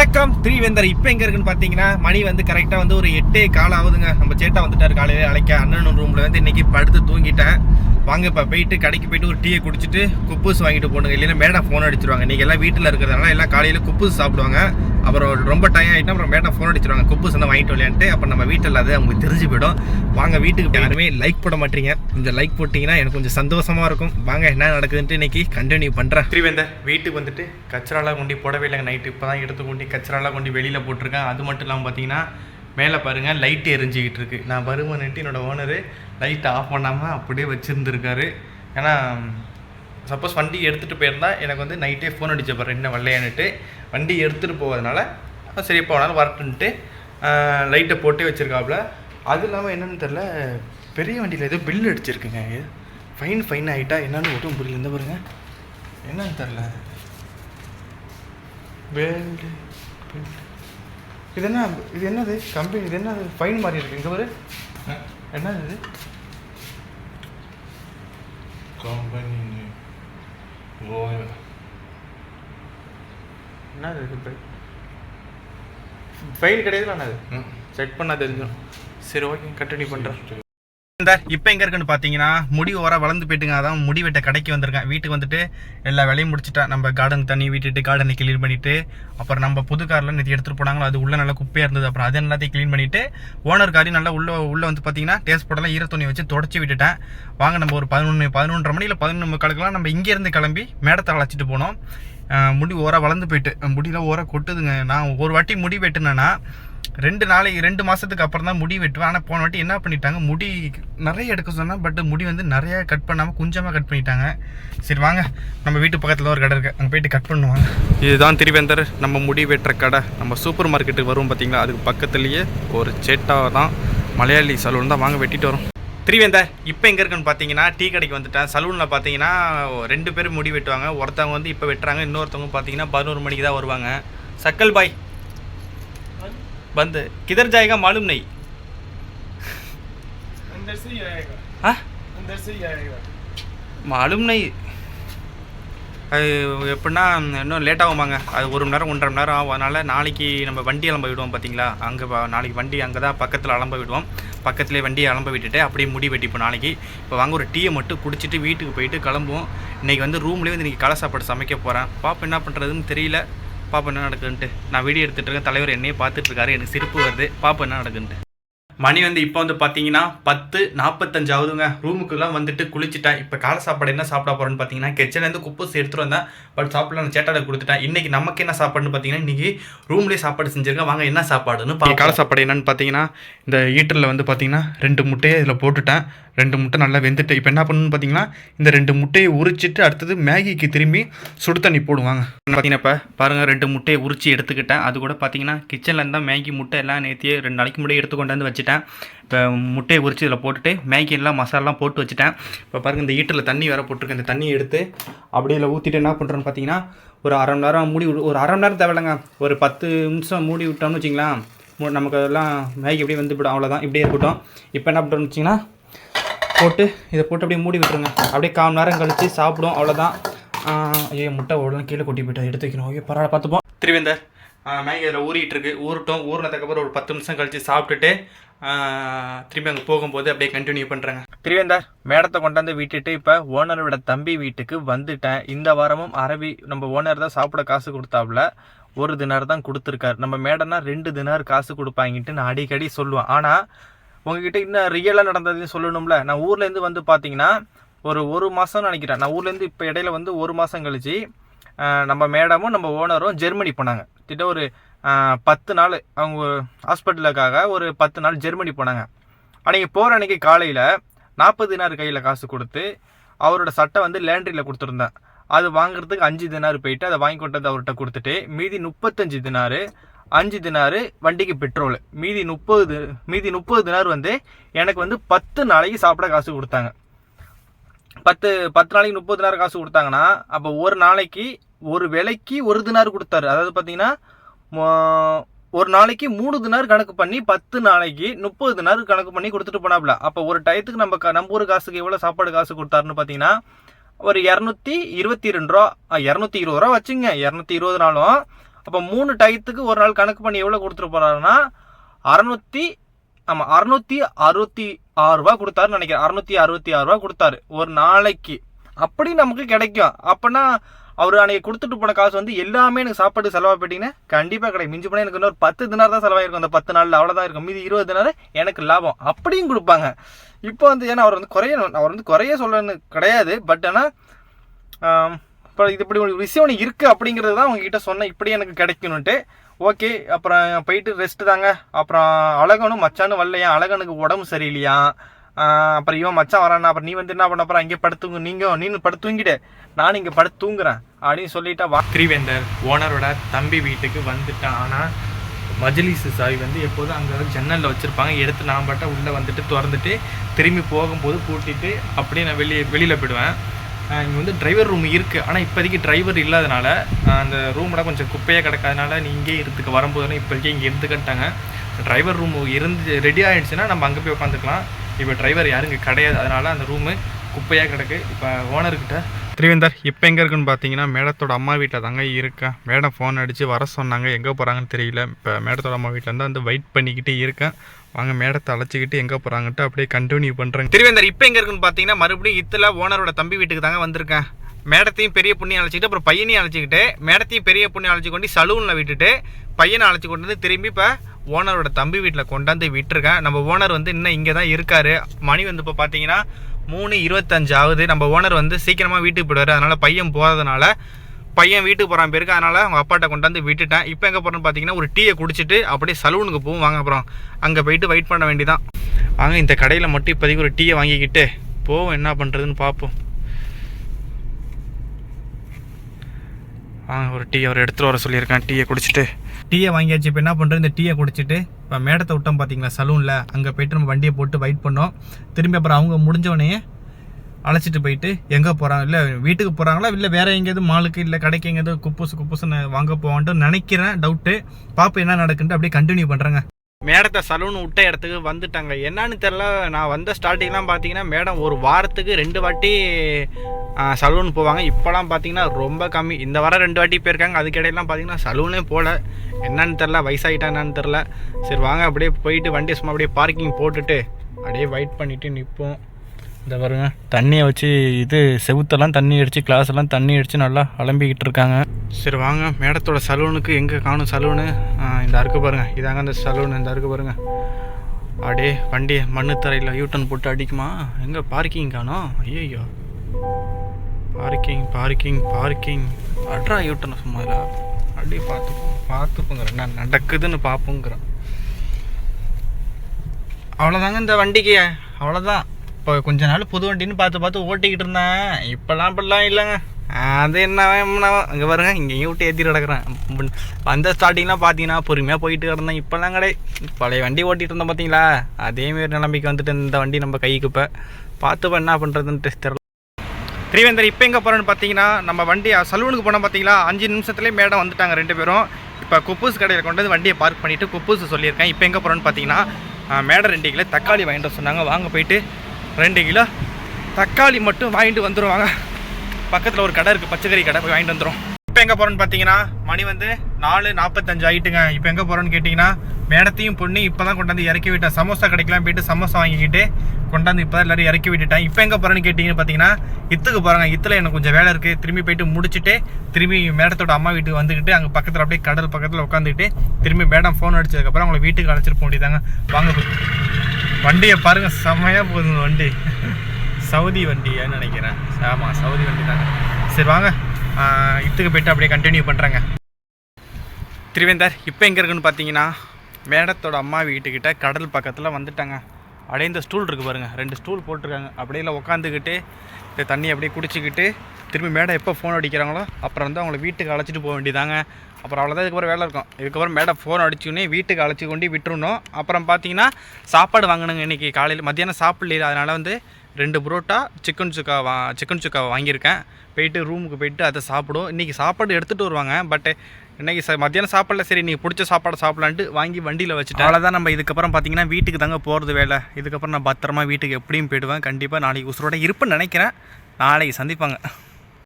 வணக்கம். திரிவேந்தர் இப்போ எங்கே இருக்குன்னு பார்த்தீங்கன்னா மணி வந்து கரெக்டாக வந்து ஒரு எட்டே கால் ஆகுதுங்க. நம்ம சேட்டா வந்துட்டார் காலையில் அழைக்க அண்ணன் ரூமில் வந்து இன்னைக்கு படுத்து தூங்கிட்டேன். வாங்க இப்போ போயிட்டு கடைக்கு போயிட்டு ஒரு டீயை குடிச்சிட்டு குப்பூஸ் வாங்கிட்டு போகணுங்க. இல்லைன்னா மேடம் ஃபோன் அடிச்சிருவாங்க. இன்றைக்கி எல்லாம் வீட்டில் இருக்கிறதுனால எல்லாம் காலையில் குப்பூஸ் சாப்பிடுவாங்க. அப்புறம் ரொம்ப டைம் ஆகிட்டா அப்புறம் மேடம் ஃபோன் அடிச்சிருவாங்க. குப்பூஸ் வந்து வாங்கிட்டு விளையாண்டு அப்போ நம்ம வீட்டில் அது அவங்களுக்கு தெரிஞ்சு போயிடும். வாங்க வீட்டுக்கு யாருமே லைக் போட மாட்டீங்க. இந்த லைக் போட்டிங்கன்னா எனக்கு கொஞ்சம் சந்தோஷமாக இருக்கும். வாங்க என்ன நடக்குதுன்ட்டு இன்றைக்கி கண்டினியூ பண்ணுறேன் திரிவேந்தர் வீட்டுக்கு வந்துட்டு கச்சராலாம் கொண்டு போடவே இல்லைங்க. நைட்டு இப்போ தான் எடுத்து கொண்டு கச்சராலாம் கொண்டு வெளியில் போட்டிருக்கேன். அது மட்டும் இல்லாமல் பார்த்தீங்கன்னா மேலே பாருங்கள் லைட் எரிஞ்சிக்கிட்டு இருக்கு. நான் வருமானிட்டு என்னோட ஓனரு லைட்டை ஆஃப் பண்ணாமல் அப்படியே வச்சுருந்துருக்காரு. ஏன்னா சப்போஸ் வண்டி எடுத்துகிட்டு போயிருந்தால் எனக்கு வந்து நைட்டே ஃபோன் அடிச்ச பாரு என்ன வரலையான்னுட்டு வண்டி எடுத்துகிட்டு போவதனால சரி இப்போ வேணாலும் வரட்டுன்ட்டு லைட்டை போட்டே வச்சுருக்காப்புல அது இல்லாமல் என்னன்னு தெரில பெரிய வண்டியில் ஏதோ பில் அடிச்சிருக்குங்க. ஃபைன் ஃபைன் ஆகிட்டா என்னென்னு ஒட்டும் புரியல. இந்த பாருங்க. என்னன்னு தெரில வேல்டு இது என்ன இது என்னது? கம்பெனி இது என்னது? ஃபைன் மாதிரி இருக்கு. இங்கே பாரு. என்னது இது? royal. என்னது இது ஃபைன் கிடையாது என்னது? செக் பண்ணா தெரிஞ்சிடும். சரி ஓகே கண்டினியூ பண்ணுறேன் இப்போ எங்கே இருக்குன்னு பார்த்தீங்கன்னா முடி ஓர வளர்ந்து போயிட்டுங்க. அதான் முடி வெட்ட கடைக்கு வந்திருக்கேன். வீட்டுக்கு வந்துட்டு எல்லா வேலையும் முடிச்சிட்டேன் நம்ம கார்டன் தண்ணி விட்டுட்டு கார்டனை க்ளீன் பண்ணிவிட்டு அப்புறம் நம்ம புது காரில் நேற்று எடுத்துகிட்டு போனாங்களோ அது உள்ளே நல்லா குப்பையாக இருந்தது. அப்புறம் அது எல்லாத்தையும் க்ளீன் பண்ணிவிட்டு ஓனர் காரையும் நல்லா உள்ள உள்ளே வந்து பார்த்தீங்கன்னா டேஸ்ட் போடலாம் துணி வச்சு தொடச்சி விட்டுட்டேன். வாங்க நம்ம ஒரு பதினொன்று பதினொன்றரை மணியில் பதினொன்று முக்காலுக்குலாம் நம்ம இங்கேருந்து கிளம்பி மேடத்தை அழைச்சிட்டு போனோம். முடி ஓர வளர்ந்து போயிட்டு. முடியெல்லாம் ஓர கொட்டுதுங்க. நான் ஒரு வாட்டி முடி வெட்டினேன்னா ரெண்டு நாளைக்கு ரெண்டு மாதத்துக்கு அப்புறம் தான் முடி வெட்டுவேன். ஆனால் போன வாட்டி என்ன பண்ணிட்டாங்க முடி நிறைய எடுக்க சொன்னால் பட் முடி வந்து நிறைய கட் பண்ணாமல் கொஞ்சமாக கட் பண்ணிட்டாங்க. சரி வாங்க. நம்ம வீட்டு பக்கத்தில் ஒரு கடை இருக்குது அங்கே போயிட்டு கட் பண்ணுவாங்க இதுதான் திருவேந்தர். நம்ம முடி வெட்டுற கடை. நம்ம சூப்பர் மார்க்கெட்டுக்கு வரும் பார்த்தீங்களா அதுக்கு பக்கத்துலேயே ஒரு சேட்டா தான் மலையாளி சலூன் தான். வாங்க வெட்டிட்டு வரோம். திருவேந்தர் இப்போ எங்கே இருக்குன்னு பார்த்தீங்கன்னா டீ கடைக்கு வந்துட்டேன். சலூனில் பார்த்தீங்கன்னா ரெண்டு பேரும் முடி வெட்டுவாங்க. ஒருத்தவங்க வந்து இப்போ வெட்டுறாங்க. இன்னொருத்தவங்க பார்த்தீங்கன்னா பதினோரு மணிக்கு தான் வருவாங்க. சக்கல் பாய் बंद किधर जाएगा मालूम नहीं अंदर से ही आएगा हाँ अंदर से ही आएगा மாலும் நை அது எப்படின்னா இன்னும் லேட் ஆகுமாங்க அது ஒரு மணி நேரம் ஒன்றரை மணி நேரம் ஆகும் அதனால் நாளைக்கு நம்ம வண்டி அலம்ப விடுவோம் பார்த்தீங்களா அங்கே நாளைக்கு வண்டி அங்கே தான் பக்கத்தில் அலம்ப விடுவோம் பக்கத்துலேயே வண்டியை அலம்ப விட்டுட்டு அப்படியே முடி வெட்டிப்போம் நாளைக்கு இப்போ வாங்க ஒரு டீயை மட்டும் குடிச்சிட்டு வீட்டுக்கு போயிட்டு கிளம்புவோம் இன்றைக்கி வந்து ரூம்லேயே வந்து இன்றைக்கி களை சாப்பாடு சமைக்க போகிறேன் பாப்பா என்ன பண்ணுறதுன்னு தெரியல பாப்பா என்ன நடக்குதுன்ட்டு. நான் வீடியோ எடுத்துகிட்டு இருக்கேன். தலைவர் என்னையே பார்த்துட்டு இருக்காரு. எனக்கு சிரிப்பு வருது. பாப்பா என்ன நடக்குதுன்ட்டு. மணி வந்து இப்போ வந்து பார்த்தீங்கன்னா பத்து நாற்பத்தஞ்சாவதுங்க ரூமுக்குலாம் வந்துட்டு குளிச்சுட்டேன் இப்போ காலை சாப்பாடு என்ன சாப்பிட போகிறேன்னு பார்த்தீங்கன்னா கிச்சன்லேருந்து குப்பஸ் எடுத்துகிட்டு வந்தேன் பட் சாப்பிடல நான் சேட்டாட கொடுத்துட்டேன். இன்றைக்கி நமக்கு என்ன சாப்பாடுன்னு பார்த்தீங்கன்னா இன்றைக்கி ரூம்லேயே சாப்பாடு செஞ்சுருக்கேன். வாங்க என்ன சாப்பாடுன்னு காலை சாப்பாடு என்னன்னு பார்த்தீங்கன்னா இந்த ஈட்டரில் வந்து பார்த்தீங்கன்னா ரெண்டு முட்டையை இதில் போட்டுட்டேன். ரெண்டு முட்டை நல்லா வெந்துட்டு இப்போ என்ன பண்ணணும்னு பார்த்தீங்கன்னா இந்த ரெண்டு முட்டையை உரிச்சிட்டு அடுத்தது மேகிக்கு திரும்பி சுடு தண்ணி போடுவாங்க. பார்த்தீங்கன்னா இப்போ பாருங்கள் ரெண்டு முட்டையை உரிச்சு எடுத்துக்கிட்டேன். அது கூட பார்த்தீங்கன்னா கிச்சனில் இருந்தால் மேகி முட்டை எல்லாம் நேற்றியே ரெண்டு நாளைக்கு முன்னாடி எடுத்து கொண்டு வந்து வச்சுட்டேன். இப்போ முட்டையை உரிச்சு இதில் போட்டுட்டு மேகி எல்லாம் மசாலாலாம் போட்டு வச்சுட்டேன். இப்போ பாருங்கள் இந்த ஈட்டில் தண்ணி வேறு போட்டிருக்கேன் இந்த தண்ணியை எடுத்து அப்படியே இதில் ஊற்றிட்டு என்ன பண்ணுறோம்னு பார்த்தீங்கன்னா ஒரு அரை மணி நேரம் மூடி ஒரு அரை மணி நேரம் தேவையில்லைங்க. ஒரு பத்து நிமிஷம் மூடி விட்டோம்னு வச்சிங்களேன். நமக்கு அதெல்லாம் மேகி அப்படியே வந்து விடும் அவ்வளோதான் இப்படியே இருக்கட்டும். இப்போ என்ன பண்ணுறோம்னு வச்சிங்கன்னா போட்டு இதை போட்டு அப்படியே மூடி விட்டுருங்க. அப்படியே கால் நேரம் கழித்து சாப்பிடும் அவ்வளோதான் ஐயோ முட்டை உடனே கீழே கொட்டி போயிட்டு எடுத்து வைக்கணும். ஐயோ பரவாயில்ல பார்த்துப்போம். திருவேந்தர் மேகி அதில் ஊறிட்டு இருக்கு ஊறட்டும் ஊறினதுக்கப்புறம் ஒரு பத்து நிமிஷம் கழித்து சாப்பிட்டுட்டு திரும்பி அங்கே போகும்போது அப்படியே கண்டினியூ பண்ணுறேங்க திருவேந்தர் மேடத்தை கொண்டாந்து விட்டுட்டு இப்போ ஓனரோட தம்பி வீட்டுக்கு வந்துட்டேன். இந்த வாரமும் அரபி நம்ம ஓனர் தான் சாப்பிட காசு கொடுத்தாப்புல. ஒரு தினார் தான் கொடுத்துருக்காரு. நம்ம மேடம்னா ரெண்டு தினார் காசு கொடுப்பாங்கன்ட்டு நான் அடிக்கடி சொல்லுவேன். ஆனால் உங்ககிட்ட இன்னும் ரியலாக நடந்ததுன்னு சொல்லணும்ல? நான் ஊர்லேருந்து வந்து பார்த்தீங்கன்னா ஒரு ஒரு மாதம் நினைக்கிறேன். நான் ஊர்லேருந்து இப்போ இடையில வந்து ஒரு மாதம் கழிச்சு நம்ம மேடமும் நம்ம ஓனரும் ஜெர்மனி போனாங்க. கிட்ட ஒரு பத்து நாள் அவங்க ஹாஸ்பிட்டலுக்காக ஒரு பத்து நாள் ஜெர்மனி போனாங்க. அன்றைக்கி போகிற அன்றைக்கி காலையில் நாற்பது தினார் கையில் காசு கொடுத்து அவரோட சட்டை வந்து லேண்ட்ரியில் கொடுத்துருந்தேன். அது வாங்குறதுக்கு அஞ்சு தினார் போயிட்டு அதை வாங்கி கொண்டது அவர்கிட்ட கொடுத்துட்டு மீதி முப்பத்தஞ்சு தினார் அஞ்சு தினாரு வண்டிக்கு பெட்ரோல் மீதி முப்பது மீதி முப்பது தினார் வந்து எனக்கு வந்து பத்து நாளைக்கு சாப்பிட காசு கொடுத்தாங்க. பத்து பத்து நாளைக்கு முப்பது தினார் காசு கொடுத்தாங்கன்னா அப்போ ஒரு நாளைக்கு ஒரு விலைக்கு ஒரு தினார் கொடுத்தாரு. அதாவது பார்த்தீங்கன்னா ஒரு நாளைக்கு மூணு தினார் கணக்கு பண்ணி பத்து நாளைக்கு முப்பது தினார் கணக்கு பண்ணி கொடுத்துட்டு போனாப்ல அப்போ ஒரு டயத்துக்கு நம்ம க- நம்ம ஊர் காசுக்கு எவ்வளோ சாப்பாடு காசு கொடுத்தாருன்னு பார்த்தீங்கன்னா ஒரு இரநூத்தி இருபத்தி ரெண்டு ரூபா இரநூத்தி இருபது ரூபா வச்சுங்க. இரநூத்தி இருபது நாளும் அப்போ மூணு டயத்துக்கு ஒரு நாள் கணக்கு பண்ணி எவ்வளோ கொடுத்துட்டு போகிறாருன்னா அறநூற்றி ஆமாம் அறநூற்றி அறுபத்தி ஆறு ரூபா கொடுத்தாருன்னு நினைக்கிறேன். அறநூற்றி அறுபத்தி ஆறு ரூபா கொடுத்தாரு. ஒரு நாளைக்கு. அப்படி நமக்கு கிடைக்கும். அப்போனா அவர் அன்னைக்கு கொடுத்துட்டு போன காசு வந்து எல்லாமே எனக்கு சாப்பாடு செலவாக போயிட்டீங்கன்னா கண்டிப்பாக கிடைக்கும். மிஞ்சி போனால் எனக்கு இன்னொரு பத்து தினார் தான் செலவாயிருக்கும். அந்த பத்து நாளில் அவ்வளோதான் இருக்கும். மீதி இருபது தினார் எனக்கு லாபம். அப்படியும் கொடுப்பாங்க. இப்போ வந்து ஏன்னா அவர் வந்து குறைய அவர் வந்து குறைய சொல்லணும்னு கிடையாது. பட் ஆனால் இப்போ இது இப்படி ஒரு விஷயம் ஒன்று இருக்குது அப்படிங்கிறது தான் உங்ககிட்ட சொன்னேன். இப்படி எனக்கு கிடைக்கணுன்ட்டு ஓகே அப்புறம் போயிட்டு ரெஸ்ட் தாங்க. அப்புறம் அழகனும் மச்சானும் வரலையா? அழகனுக்கு உடம்பு சரியில்லையா? அப்புறம் இவன் மச்சான் வரானா அப்புறம் நீ வந்து என்ன பண்ண அப்புறம் இங்கே படுத்துங்க. நீங்க நீனு படுத்து தூங்கிட்டு நான் இங்கே படுத்து தூங்குறேன். அப்படின்னு சொல்லிட்டா வா. திரிவேந்தர் ஓனரோட தம்பி வீட்டுக்கு வந்துட்டான். ஆனால் மஜ்லிஸ் சாய் வந்து எப்போதும் அங்கே ஜன்னலில் வச்சுருப்பாங்க. எடுத்து நான் பாட்டா உள்ளே வந்துட்டு திறந்துட்டு திரும்பி போகும்போது பூட்டிட்டு அப்படியே நான் வெளியே வெளியில் போயிடுவேன். இங்கே வந்து டிரைவர் ரூம் இருக்குது ஆனால் இப்போதைக்கு டிரைவர் இல்லாதனால அந்த ரூமெலாம் கொஞ்சம் குப்பையாக கிடக்காதனால நீ இங்கே இருந்துக்க வரும்போதெல்லாம் இப்போதைக்கு இங்கே இருந்துக்கிட்டாங்க டிரைவர் ரூம் இருந்து ரெடி ஆகிடுச்சுன்னா நம்ம அங்கே போய் உட்காந்துக்கலாம் இப்போ டிரைவர் யாரும் இங்கே கிடையாது. அதனால் அந்த ரூமு குப்பையாக கிடக்கு. இப்போ ஓனர்கிட்ட திரிவேந்தர் இப்போ எங்கே இருக்குன்னு பார்த்தீங்கன்னா மேடத்தோட அம்மா வீட்டில் தாங்க இருக்கேன். மேடம் ஃபோன் அடித்து வர சொன்னாங்க. எங்கே போகிறாங்கன்னு தெரியல. இப்போ மேடத்தோட அம்மா வீட்டில் இருந்தால் வந்து வெயிட் பண்ணிக்கிட்டே இருக்கேன். வாங்க மேடத்தை அழைச்சிக்கிட்டு எங்கே போகிறாங்கன்ட்டு அப்படியே கண்டினியூ பண்ணுறேன் திருவேந்தர் இப்போ எங்கே இருக்குன்னு பார்த்தீங்கன்னா மறுபடியும் இத்தில் ஓனரோட தம்பி வீட்டுக்கு தாங்க வந்திருக்கேன். மேடத்தையும் பெரிய பொண்ணையும் அழைச்சிக்கிட்டு அப்புறம் பையனையும் அழைச்சிக்கிட்டு மேடத்தையும் பெரிய பொண்ணையும் அழைச்சி கொண்டு சலூனில் விட்டுட்டு பையனை அழைச்சி கொண்டு வந்து திரும்பி இப்போ ஓனரோட தம்பி வீட்டில் கொண்டாந்து விட்டுருக்கேன். நம்ம ஓனர் வந்து இன்னும் இங்கே தான் இருக்காரு. மணி வந்து இப்போ பார்த்தீங்கன்னா மூணு இருபத்தஞ்சு ஆகுது. நம்ம ஓனர் வந்து சீக்கிரமாக வீட்டுக்கு போயிடுவார். அதனால் பையன் போகிறதுனால பையன் வீட்டுக்கு போகிறான் பேருக்கு. அதனால் அவங்க அப்பாட்ட கொண்டாந்து விட்டுட்டேன். இப்போ எங்கே போகிறேன்னு பார்த்தீங்கன்னா ஒரு டீயை குடிச்சிட்டு அப்படியே சலூனுக்கு போவோம் வாங்க அப்புறம் அங்கே போயிட்டு வெயிட் பண்ண வேண்டியதான் வாங்க இந்த கடையில் மட்டும் இப்போதைக்கு ஒரு டீயை வாங்கிக்கிட்டு போவோம். என்ன பண்ணுறதுன்னு பார்ப்போம் வாங்க ஒரு டீ அவர் எடுத்துகிட்டு வர சொல்லியிருக்கேன். டீயை குடிச்சிட்டு. டீயை வாங்கியாச்சு. இப்போ என்ன பண்ணுறது இந்த டீயை குடிச்சிட்டு இப்போ மேடத்தை விட்டோம் பார்த்தீங்களா சலூனில். அங்கே போயிட்டு நம்ம வண்டியை போட்டு வெயிட் பண்ணோம். திரும்பி அப்புறம் அவங்க முடிஞ்சவொடனே அழைச்சிட்டு போயிட்டு எங்கே போகிறாங்க இல்லை வீட்டுக்கு போகிறாங்களா இல்லை வேறு எங்கேயாவது மாலுக்கு இல்லை கடைக்கு எங்கேயாவது குப்பூசு குப்பூசுன்னு வாங்க போவான்ட்டு நினைக்கிறேன். டவுட்டு பாப்போம் என்ன நடக்குன்ட்டு அப்படியே கண்டினியூ பண்ணுறேங்க மேடத்தை சலூன் விட்ட இடத்துக்கு வந்துட்டாங்க. என்னன்னு தெரில நான் வந்த ஸ்டார்டிங்லாம் பார்த்தீங்கன்னா மேடம் ஒரு வாரத்துக்கு ரெண்டு வாட்டி சலூன் போவாங்க. இப்போலாம் பார்த்தீங்கன்னா ரொம்ப கம்மி. இந்த வாரம் ரெண்டு வாட்டி போயிருக்காங்க. அதுக்கிடையெல்லாம் பார்த்தீங்கன்னா சலூனே போகல என்னன்னு தெரில வயசாகிட்டா என்னன்னு தெரில சரி வாங்க அப்படியே போயிட்டு வண்டி சும்மா அப்படியே பார்க்கிங் போட்டுட்டு அப்படியே வெயிட் பண்ணிவிட்டு நிற்போம் இந்த பாருங்க தண்ணியை வச்சு இது செவுத்தெல்லாம் தண்ணி அடித்து கிளாஸ் எல்லாம் தண்ணி அடித்து நல்லா அலம்பிக்கிட்டு இருக்காங்க. சரி வாங்க. மேடத்தோட சலூனுக்கு எங்கே காணும் சலூனு? இந்த அருக்கு பாருங்க. இதாங்க அந்த சலூன் இந்த அருக்கு பாருங்க. அப்படியே வண்டி மண்ணு தரையில் யூட்டன் போட்டு அடிக்குமா? எங்கே பார்க்கிங் காணும்? ஐயோ பார்க்கிங் பார்க்கிங் பார்க்கிங் அட்ரா யூட்டன் சும்மா இல்ல. அப்படியே பார்த்துப்போம் பார்த்துப்போங்க என்ன நடக்குதுன்னு பார்ப்போங்கிறேன் அவ்வளோதாங்க இந்த வண்டிக்கு. அவ்வளோதான் இப்போ கொஞ்ச நாள் புது வண்டின்னு பார்த்து பார்த்து ஓட்டிக்கிட்டு இருந்தேன். இப்போல்லாம் அப்படிலாம் இல்லைங்க. அது என்ன இங்கே பாருங்க இங்கேயும் விட்டு ஏற்றிட்டு கிடக்குறேன். வந்த ஸ்டார்டிங்லாம் பார்த்தீங்கன்னா பொறுமையாக போயிட்டு கிடந்தேன். இப்போல்லாம் கிடையாது பழைய வண்டி ஓட்டிகிட்டு இருந்தோம் பார்த்தீங்களா அதேமாரி நிலைமைக்கு வந்துட்டு இந்த வண்டி நம்ம கைக்கு இப்போ. பார்த்துப்போம் என்ன பண்ணுறதுன்னு தெரியல. திரிவேந்தர் இப்போ எங்கே போகிறோன்னு பார்த்தீங்கன்னா நம்ம வண்டி சலூனுக்கு போனோம் பார்த்தீங்களா அஞ்சு நிமிஷத்துலேயே மேடம் வந்துட்டாங்க ரெண்டு பேரும். இப்போ குப்பூஸ் கடையில் கொண்டு வந்து வண்டியை பார்க் பண்ணிவிட்டு குப்பூஸ் சொல்லியிருக்கேன். இப்போ எங்கே போகிறோன்னு பார்த்தீங்கன்னா மேடம் ரெண்டு கிலோ தக்காளி வாங்கிட்டு வர சொன்னாங்க. வாங்க போயிட்டு ரெண்டு கிலோ தக்காளி மட்டும் வாங்கிட்டு வந்துடுவாங்க பக்கத்தில் ஒரு கடை இருக்குது பச்சைக்கறி கடை போய் வாங்கிட்டு வந்துடும் இப்போ எங்கே போகிறோன்னு பார்த்தீங்கன்னா மணி வந்து நாலு நாற்பத்தஞ்சு ஆயிட்டுங்க. இப்போ எங்கே போகிறோன்னு கேட்டிங்கன்னா மேடத்தையும் பொண்ணு இப்போ தான் கொண்டாந்து இறக்கி விட்டேன். சமோசா கடைக்கெலாம் போயிட்டு சமோசா வாங்கிக்கிட்டு கொண்டாந்து இப்போ தான் இறக்கி விட்டுட்டேன். இப்போ எங்கே போகிறேன்னு கேட்டிங்கன்னு பார்த்தீங்கன்னா இத்துக்கு போகிறாங்க இத்தில் எனக்கு கொஞ்சம் வேலை இருக்குது திரும்பி போயிட்டு முடிச்சுட்டு திரும்பி மேடத்தோட அம்மா வீட்டுக்கு வந்துக்கிட்டு அங்கே பக்கத்தில் அப்படியே கடல் பக்கத்தில் உட்காந்துக்கிட்டு திரும்பி மேடம் ஃபோன் அடிச்சதுக்கப்புறம் அவங்களை வீட்டுக்கு அழைச்சிட்டு போக வேண்டியதாங்க வாங்க வண்டியை பாருங்கள் செம்மையாக போகுதுங்க வண்டி. சவுதி வண்டியான்னு நினைக்கிறேன். ஆமாம் சவுதி வண்டி தாங்க. சரி வாங்க. இத்துக்கு போயிட்டு அப்படியே கண்டினியூ பண்ணுறேங்க திருவேந்தர் இப்போ எங்கே இருக்குன்னு பார்த்தீங்கன்னா மேடத்தோட அம்மா வீட்டுக்கிட்ட கடல் பக்கத்தில் வந்துட்டாங்க. அப்படியே இந்த ஸ்டூல் இருக்குது பாருங்கள் ரெண்டு ஸ்டூல் போட்டிருக்காங்க. அப்படியே இல்லை உட்காந்துக்கிட்டு இந்த தண்ணி அப்படியே குடிச்சிக்கிட்டு திரும்பி மேடம் எப்போ ஃபோன் அடிக்கிறாங்களோ அப்புறம் வந்து அவங்கள வீட்டுக்கு அழைச்சிட்டு போக வேண்டியதாங்க. அப்புறம் அவ்வளோதான் இதுக்கப்புறம் வேலை இருக்கும். இதுக்கப்புறம் மேடம் ஃபோன் அடிச்சுன்னே வீட்டுக்கு அழைச்சி கொண்டு விட்டுருணும் அப்புறம் பார்த்தீங்கன்னா சாப்பாடு வாங்கினுங்க இன்றைக்கி காலையில். மத்தியானம் சாப்பிடல. அதனால் வந்து ரெண்டு புரோட்டா சிக்கன் சுக்கா வா சிக்கன் சுக்கா வாங்கியிருக்கேன். போயிட்டு ரூமுக்கு போயிட்டு அதை சாப்பிடும் இன்றைக்கி சாப்பாடு எடுத்துகிட்டு வருவாங்க. பட் இன்னைக்கு சார் மத்தியானம் சாப்பிடல சரி நீங்கள் பிடிச்ச சாப்பாடு சாப்பிடலான்ட்டு வாங்கி வண்டியில் வச்சுட்டு அவ்வளோதான் நம்ம இதுக்கப்புறம் பார்த்தீங்கன்னா வீட்டுக்கு தாங்க போகிறது வேலை. இதுக்கப்புறம் நான் பத்திரமா வீட்டுக்கு எப்படியும் போயிடுவேன். கண்டிப்பாக நாளைக்கு உசுரோட இருப்புன்னு நினைக்கிறேன். நாளைக்கு சந்திப்பாங்க.